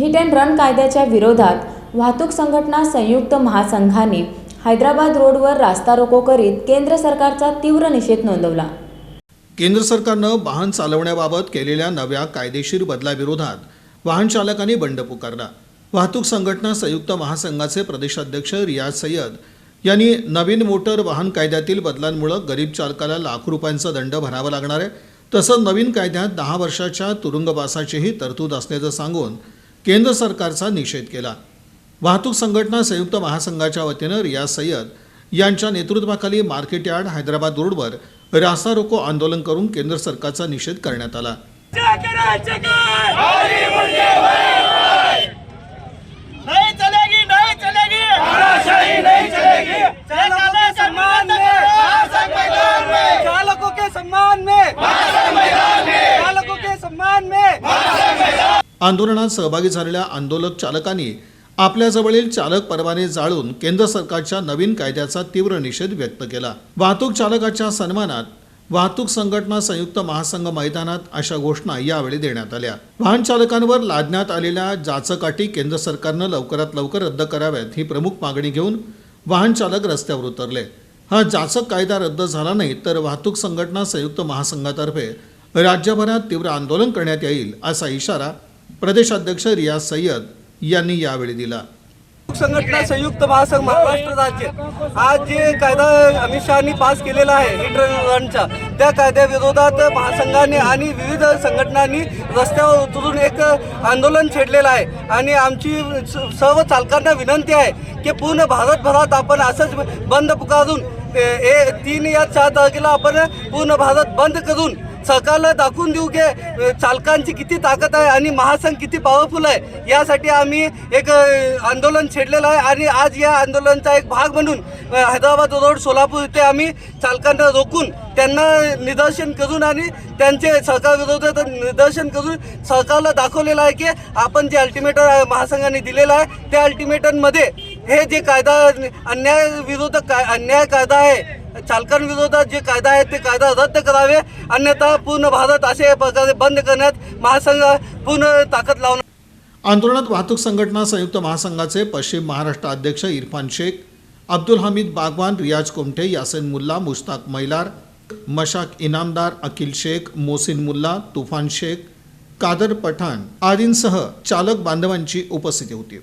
Hit and run कायद्याच्या विरोधात वाहतूक संघटना संयुक्त महासंघाने हैदराबाद रोडवर रास्ता रोको करीत केंद्र सरकारचा तीव्र निषेध नोंदवला. केंद्र सरकारनं वाहन चालवण्याबाबत केलेल्या नव्या कायदेशीर बदलाविरोधात वाहन चालकांनी बंड पुकारला. वाहतूक संघटना संयुक्त महासंघाचे प्रदेशाध्यक्ष रियाज सय्यद यांनी नवीन मोटर वाहन कायद्यातील बदलांमुळे गरीब चालकाला लाख रुपयांचा दंड भरावा लागणार आहे. तसंच नवीन कायद्यात दहा वर्षाच्या तुरुंगवासाचीही तरतूद असल्याचं सांगून केंद्र सरकारचा निषेध केला वाहतूक संघटना संयुक्त महासंघाच्या वतीनं रियाज सय्यद यांच्या नेतृत्वाखाली मार्केट यार्ड हैदराबाद रोडवर रास्ता रोको आंदोलन करून केंद्र सरकारचा निषेध करण्यात आला करायचे काय नहीं चलेगी नहीं चलेगी तानाशाही नहीं चलेगी चालकों के सम्मान में चालकों के सम्मान में चालकों के सम्मान में आंदोलनात सहभागी झालेल्या आंदोलक चालकांनी आपल्याजवळील चालक परवाने जाळून केंद्र सरकारच्या नवीन कायद्याचा तीव्र निषेध व्यक्त केला. वाहतूक चालकाच्या सन्मानात वाहतूक संघटना संयुक्त महासंघ मैदानात अशा घोषणा यावेळी देण्यात आल्या. वाहन चालकांवर लादण्यात आलेल्या जाचकाठी केंद्र सरकारनं लवकरात लवकर रद्द कराव्यात ही प्रमुख मागणी घेऊन वाहन चालक रस्त्यावर उतरले. हा जाचक कायदा रद्द झाला नाही तर वाहतूक संघटना संयुक्त महासंघातर्फे राज्यभरात तीव्र आंदोलन करण्यात येईल असा इशारा प्रदेशाध्यक्ष रियाज सय्यद यांनी यावेळी दिला. संघटना संयुक्त महासंघ महाराष्ट्र राज्य. आज जे कायदा अमित शहानी पास केलेला आहे हिट रनचा त्या कायद्याविरोधात महासंघाने आणि विविध संघटनांनी रस्त्यावर उतरून एक आंदोलन छेडलेलं आहे. आणि आमची स- सर्व चालकांना विनंती आहे की पूर्ण भारतभरात आपण असंच बंद पुकारून ए ए- तीन या चार तारखेला आपण पूर्ण भारत बंद करून सरकारला दाखवून देऊ की चालकांची किती ताकद आहे आणि महासंघ किती पॉवरफुल आहे यासाठी आम्ही एक आंदोलन छेडलेलं आहे आणि आज या आंदोलनाचा एक भाग म्हणून हैदराबाद रोड सोलापूर इथे आम्ही चालकांना रोखून त्यांना निदर्शन करून आणि त्यांचे सरकारविरोधात निदर्शन करून सरकारला दाखवलेलं आहे की आपण जे अल्टिमेटम महासंघाने दिलेलं आहे त्या अल्टिमेटममध्ये हे जे कायदा अन्याय विरोधक काय अन्याय कायदा आहे चालकांविरोधात जे कायदा आहे ते कायदा रद्द करावे. अन्यथा पूर्ण भारत असे प्रकारे बंद करण्यात महासंघ पूर्ण ताकद लावणार. आंदोलनात वाहतूक संघटना संयुक्त महासंघाचे पश्चिम महाराष्ट्र अध्यक्ष इरफान शेख अब्दुल हमीद बागवान रियाज कोमठे यासिन मुल्ला मुश्ताक मैलार मशाक इनामदार अकिल शेख मोसिन मुल्ला तुफान शेख कादर पठाण आदींसह चालक बांधवांची उपस्थिती होती.